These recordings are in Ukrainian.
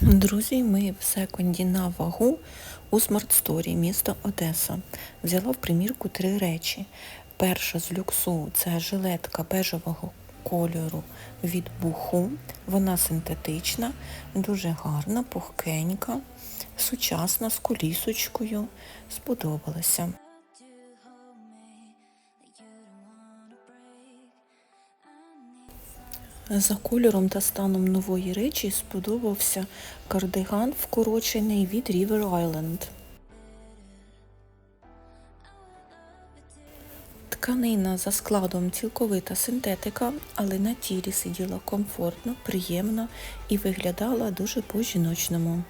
Друзі, ми в секонді на вагу у Story, місто Одеса. Взяла в примірку три речі. Перша з люксу це жилетка бежевого кольору від Буху. Вона синтетична, дуже гарна, пухкенька, сучасна, з колісочкою. Сподобалася. За кольором та станом нової речі сподобався кардиган вкорочений від River Island. Тканина за складом цілковита синтетика, але на тілі сиділа комфортно, приємно і виглядала дуже по-жіночному.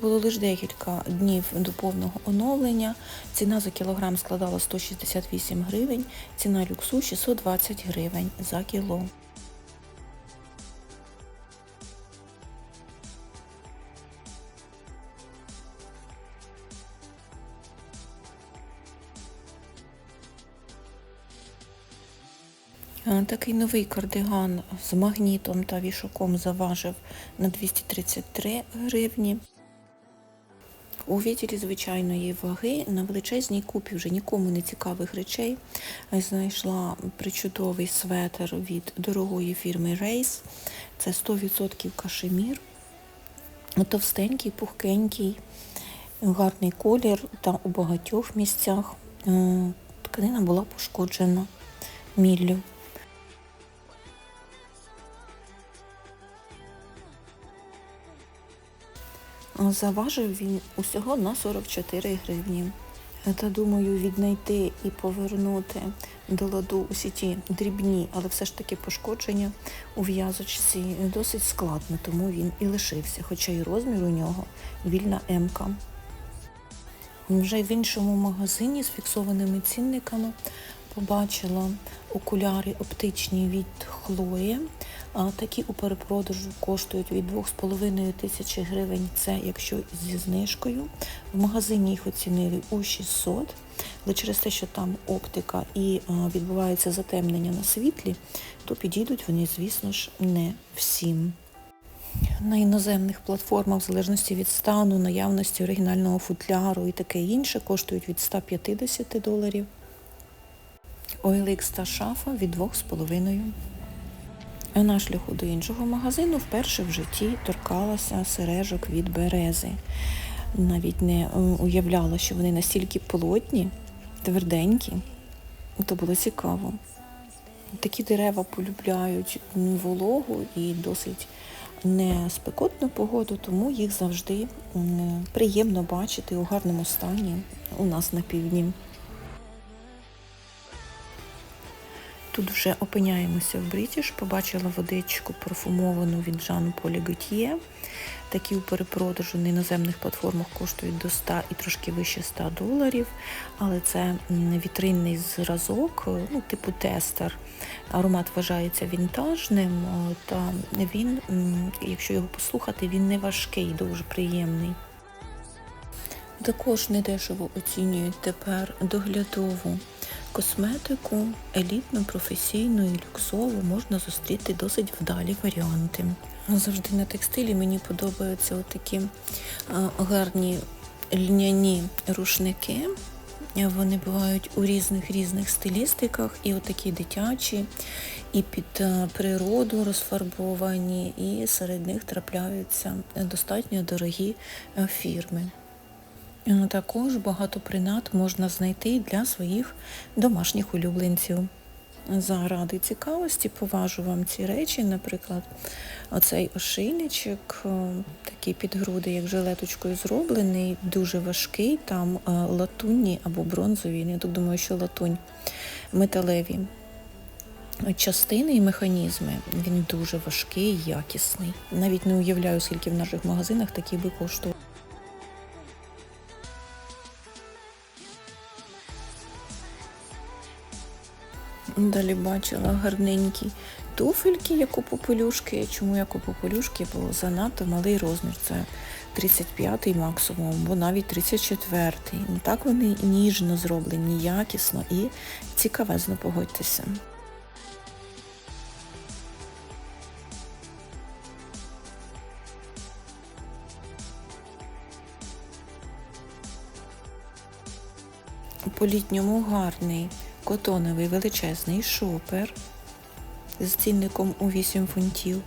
Було лише декілька днів до повного оновлення. Ціна за кілограм складала 168 гривень, ціна люксу 620 гривень за кіло. Е, Такий новий кардиган з магнітом та вішаком заважив на 233 гривні. У відділі звичайної ваги на величезній купі вже нікому не цікавих речей знайшла причудовий светр від дорогої фірми Race. Це 100% кашемір. Товстенький, пухкенький, гарний колір та у багатьох місцях е, тканина була пошкоджена міллю. Заважив він усього на 44 гривні. Та думаю, віднайти і повернути до ладу усі ті дрібні, але все ж таки пошкодження у в'язочці досить складно, тому він і лишився, хоча й розмір у нього вільна М-ка. Вже в іншому магазині з фіксованими цінниками побачила окуляри оптичні від Хлої. Такі у перепродажу коштують від 2,5 тисячі гривень, це якщо зі знижкою. В магазині їх оцінили у 600, але через те, що там оптика і відбувається затемнення на світлі, то підійдуть вони, звісно ж, не всім. На іноземних платформах, в залежності від стану, наявності оригінального футляру і таке інше, коштують від 150 доларів. OLX та шафа від 2,5. На шляху до іншого магазину вперше в житті торкалася сережок від берези. Навіть не уявляла, що вони настільки плотні, тверденькі. То було цікаво. Такі дерева полюбляють вологу і досить не спекотну погоду, тому їх завжди приємно бачити у гарному стані у нас на півдні. Тут вже опиняємося в Брітіш, побачила водичку парфумовану від Жан Полі Готьє. Такі у перепродажу на іноземних платформах коштують до 100 і трошки вище 100 доларів, але це вітринний зразок, ну, типу тестер. Аромат вважається вінтажним, та він, якщо його послухати, він не важкий, дуже приємний. Також недешево оцінюють тепер доглядову косметику, елітну, професійну і люксову можна зустріти досить вдалі варіанти. Завжди на текстилі мені подобаються такі гарні льняні рушники. Вони бувають у різних різних стилістиках, і отакі дитячі, і під природу розфарбовані, і серед них трапляються достатньо дорогі фірми. Також багато принад можна знайти для своїх домашніх улюбленців. Заради цікавості поважу вам ці речі, наприклад, оцей ошийничок, е, такий під груди, як жилеточкою зроблений, дуже важкий, там е, латунні або бронзові, я так думаю, що латунь металеві. Частини і механізми, він дуже важкий, якісний. Навіть не уявляю, скільки в наших магазинах такі би коштували. Далі бачила гарненькі туфельки, як у попелюшки. Чому як у попелюшки? Бо занадто малий розмір. Це 35-й максимум, або навіть 34-й. Ну, Так вони ніжно зроблені, якісно і цікавезно погодьтеся. По літньому гарний котоновий величезний шопер з цінником у 8 фунтів.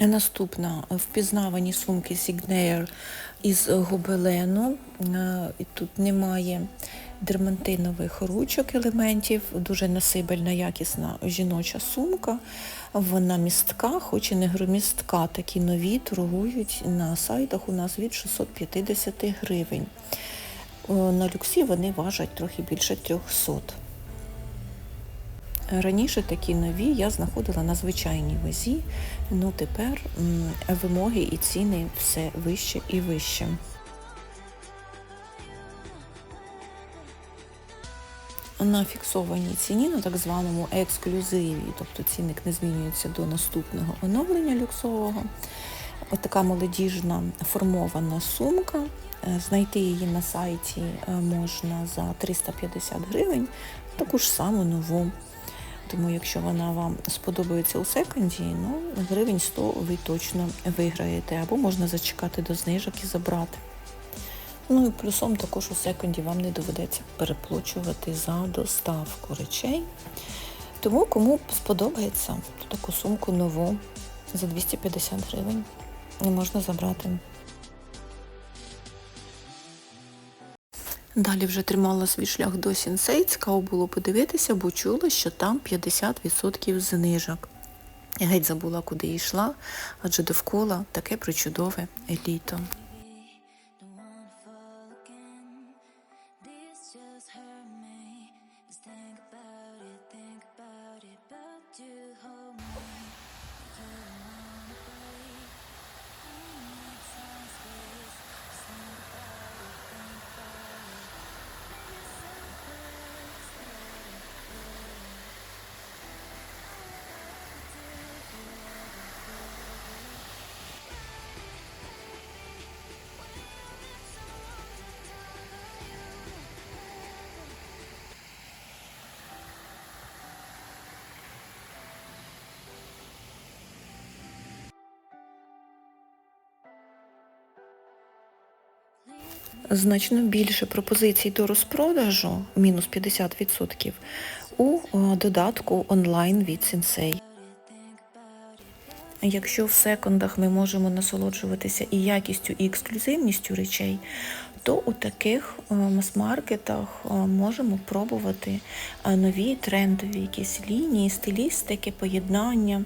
Наступна впізнавані сумки Signair із гобелену. Е, і Тут немає дермантинових ручок елементів, дуже насибельна, якісна жіноча сумка. Вона містка, хоч і не громістка. Такі нові торгують на сайтах у нас від 650 гривень. Е, На люксі вони важать трохи більше 300. Раніше такі нові я знаходила на звичайній вазі, ну тепер вимоги і ціни все вище і вище. На фіксованій ціні, на так званому ексклюзиві, тобто цінник не змінюється до наступного оновлення люксового. Ось така молодіжна формована сумка. Е, Знайти її на сайті е, можна за 350 гривень, таку ж саму нову. Тому якщо вона вам сподобається у секонді, ну гривень 100 ви точно виграєте, або можна зачекати до знижок і забрати. Ну і плюсом також у секонді вам не доведеться переплачувати за доставку речей. Тому кому сподобається таку сумку нову за 250 гривень, не можна забрати. Далі вже тримала свій шлях до Сінсей, цікаво було подивитися, бо чула, що там 50% знижок. Геть забула, куди йшла, адже довкола таке причудове літо. Значно більше пропозицій до розпродажу, мінус 50%, у е, додатку онлайн від Sensei. Якщо в секондах ми можемо насолоджуватися і якістю, і ексклюзивністю речей, то у таких е, мас-маркетах е, можемо пробувати е, нові трендові якісь лінії, стилістики, поєднання.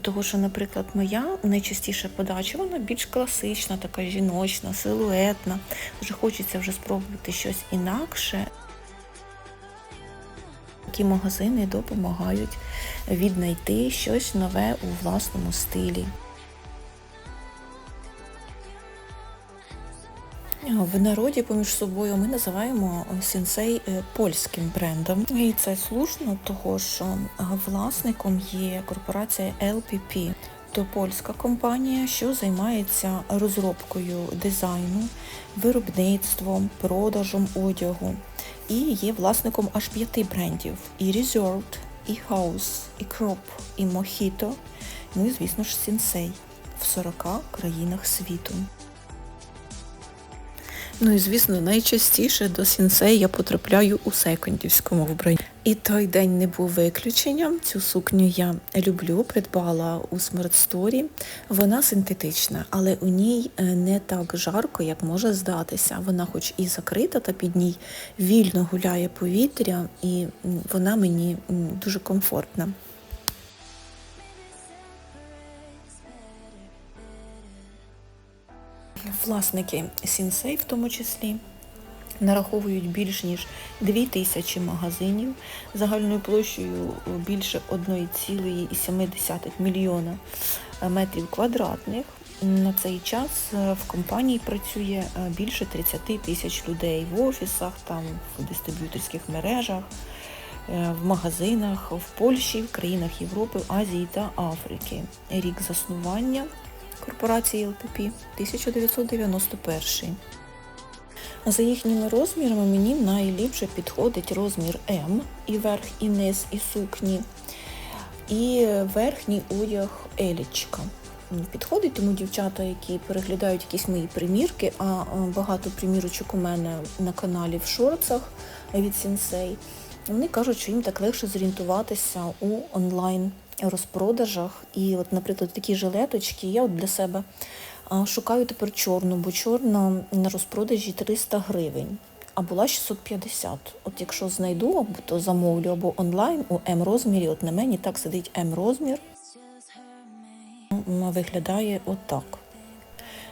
Того, що, наприклад, моя найчастіша подача, вона більш класична, така жіночна, силуетна. Дуже хочеться вже спробувати щось інакше. Такі магазини допомагають віднайти щось нове у власному стилі. В народі поміж собою ми називаємо сінсей е, польським брендом. І це слушно, того що е, власником є корпорація LPP. То польська компанія, що займається розробкою дизайну, виробництвом, продажем одягу. І є власником аж п'яти брендів: і Resort, і House, і Crop, і Mojito, ну і, звісно ж, Сінсей в 40 країнах світу. Ну і звісно, найчастіше до сінсей я потрапляю у секондівському вбранні. І той день не був виключенням. Цю сукню я люблю, придбала у Story. Вона синтетична, але у ній е, не так жарко, як може здатися. Вона хоч і закрита, та під ній вільно гуляє повітря, і вона мені дуже комфортна. Власники Сінсей в тому числі нараховують більш ніж 2 тисячі магазинів загальною площею більше 1,7 мільйона метрів квадратних. На цей час е, в компанії працює е, більше 30 тисяч людей в офісах, там в дистриб'юторських мережах, е, в магазинах в Польщі, в країнах Європи, Азії та Африки. Рік заснування корпорації ЛПП 1991. За їхніми розмірами мені найліпше підходить розмір М і верх, і низ, і сукні, і верхній одяг Елічка. Підходить тому дівчата, які переглядають якісь мої примірки, а багато примірочок у мене на каналі в шорцах від Сінсей. Вони кажуть, що їм так легше зорієнтуватися у онлайн розпродажах. І, от, наприклад, такі жилеточки я от для себе шукаю тепер чорну, бо чорна на розпродажі 300 гривень, а була 650. От якщо знайду, або то замовлю, або онлайн у М-розмірі, от на мені так сидить М-розмір, виглядає отак.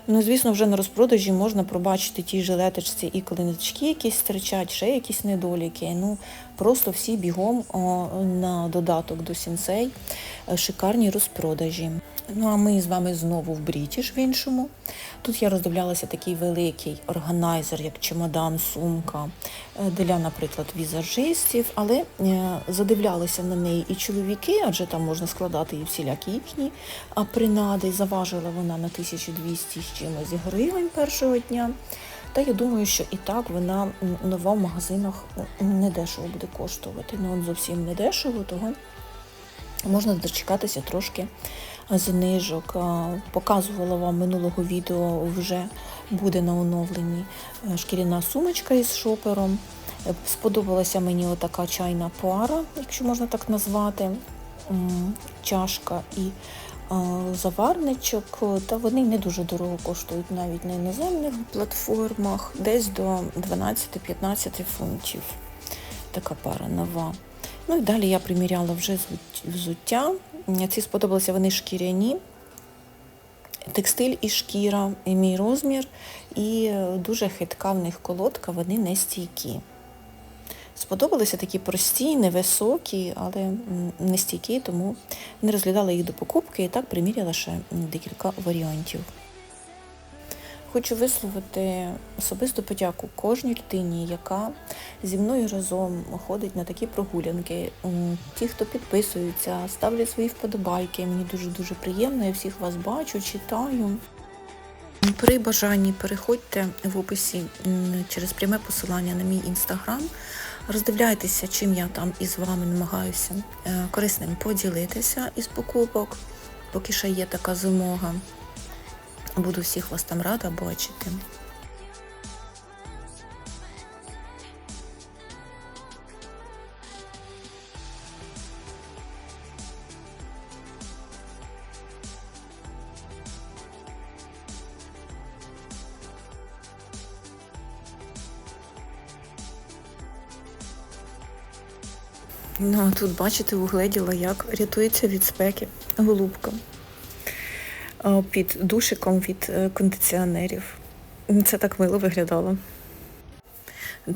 Ну, звісно, вже на розпродажі можна пробачити ті жилеточці і клинички якісь стирчать, ще якісь недоліки. Ну, просто всі бігом на додаток до сінсей е, шикарні розпродажі. Ну а ми з вами знову в Брітіш в іншому. Тут я роздивлялася такий великий органайзер, як чемодан, сумка е, для, наприклад, візажистів, але е, задивлялися на неї і чоловіки, адже там можна складати і всілякі їхні принади. Заважила вона на 1200 з чимось гривень першого дня. Та я думаю, що і так вона нова в магазинах не дешево буде коштувати. Ну, от зовсім не дешево, того можна дочекатися трошки знижок. Показувала вам минулого відео, вже буде на оновленні е, шкіряна сумочка із шопером. Е, Сподобалася мені отака чайна пара, якщо можна так назвати, чашка і заварничок, та вони не дуже дорого коштують навіть на іноземних платформах, десь до 12-15 фунтів. Така пара нова. Ну і далі я приміряла вже взут- взуття. Ці сподобалися вони шкіряні. Текстиль і шкіра, і мій розмір, і е, дуже хитка в них колодка, вони не стійкі. Сподобалися такі прості, невисокі, але не стійкі, тому не розглядала їх до покупки і так приміряла ще декілька варіантів. Хочу висловити особисту подяку кожній людині, яка зі мною разом ходить на такі прогулянки. Ті, хто підписуються, ставлять свої вподобайки. Мені дуже-дуже приємно, я всіх вас бачу, читаю. При бажанні переходьте в описі через пряме посилання на мій інстаграм. Роздивляйтеся, чим я там із вами намагаюся е, корисним поділитися із покупок, поки ще є така змога. Буду всіх вас там рада бачити. Ну, а тут, бачите, угледіла, як рятується від спеки голубка під душиком від е, кондиціонерів. Це так мило виглядало.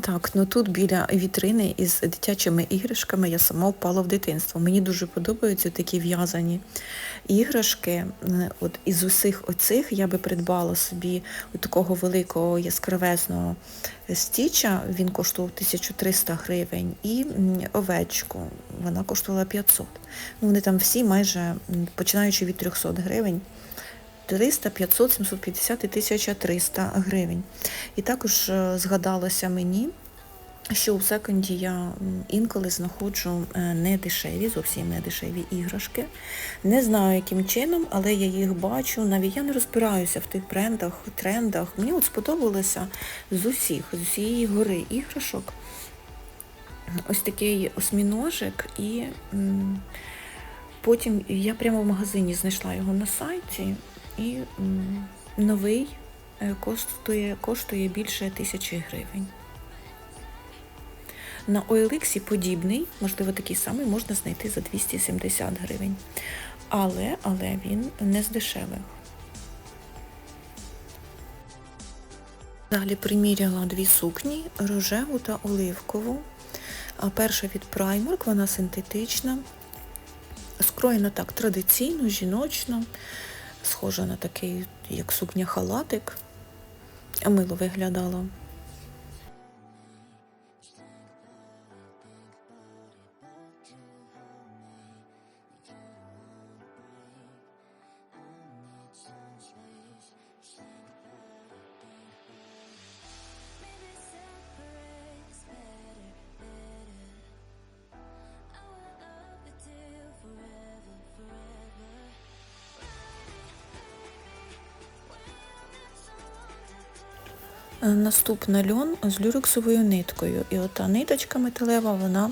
Так, ну тут біля вітрини із дитячими іграшками я сама впала в дитинство. Мені дуже подобаються такі в'язані іграшки. Е, От із усіх оцих я би придбала собі такого великого яскравезного стіча. Він коштував 1300 гривень, і овечку. Вона коштувала 500. Ну, вони там всі майже починаючи від 300 гривень. 300, 500, 750 і 1300 гривень. І також е, згадалося мені, що у секонді я інколи знаходжу е, не дешеві, зовсім не дешеві іграшки. Не знаю, яким чином, але я їх бачу. Навіть я не розбираюся в тих брендах, трендах. Мені от сподобалося з усіх, з усієї гори іграшок. Ось такий осьміножик і потім я прямо в магазині знайшла його на сайті і новий е, коштує, коштує більше тисячі гривень. На OLX подібний, можливо, такий самий, можна знайти за 270 гривень. Але, але він не з дешевих. Далі приміряла дві сукні рожеву та оливкову. Перша від Primark, вона синтетична, скроєна так традиційно, жіночно, схожа на такий, як сукня халатик. Мило виглядало. Наступна льон з люрексовою ниткою. І ота ниточка металева, вона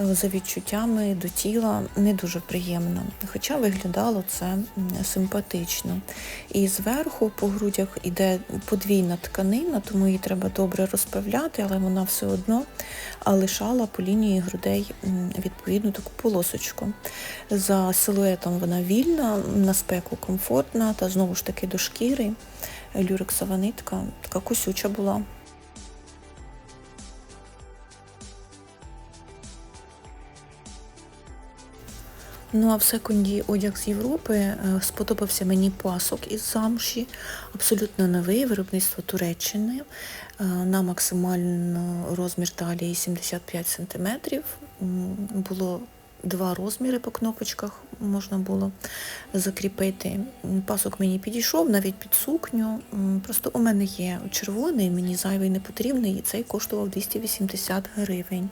е, за відчуттями до тіла не дуже приємна. Хоча виглядало це симпатично. І зверху по грудях іде подвійна тканина, тому її треба добре розправляти, але вона все одно лишала по лінії грудей відповідну таку полосочку. За силуетом вона вільна, на спеку комфортна, та знову ж таки до шкіри люрексова нитка, така косюча була. Ну а в секунді одяг з Європи е, сподобався мені пасок із замші, абсолютно новий виробництво Туреччини е, на максимально розмір талії 75 см. Було два розміри по кнопочках можна було закріпити. Пасок мені підійшов навіть під сукню. Просто у мене є червоний, мені зайвий не потрібний, і цей коштував 280 гривень.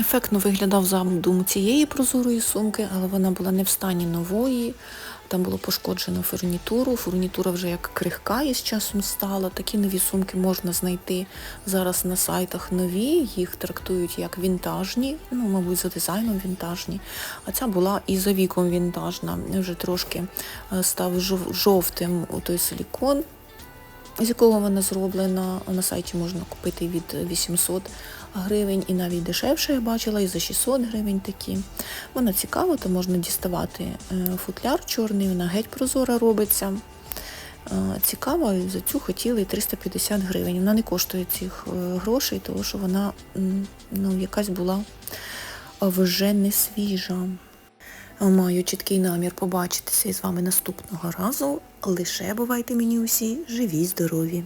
Ефектно виглядав задум цієї прозорої сумки, але вона була не в стані нової. Там було пошкоджено фурнітуру. Фурнітура вже як крихка із часом стала. Такі нові сумки можна знайти зараз на сайтах нові. Їх трактують як вінтажні, ну, мабуть, за дизайном вінтажні. А ця була і за віком вінтажна. Вже трошки е, став жовтим той силікон з якого вона зроблена. На сайті можна купити від 800 гривень і навіть дешевше я бачила, і за 600 гривень такі. Вона цікава, то можна діставати е, футляр чорний, вона геть прозора робиться. Е, Цікава, і за цю хотіли 350 гривень. Вона не коштує цих е, грошей, тому що вона ну, якась була вже не свіжа. Маю чіткий намір побачитися із вами наступного разу. Лише бувайте мені усі живі, здорові.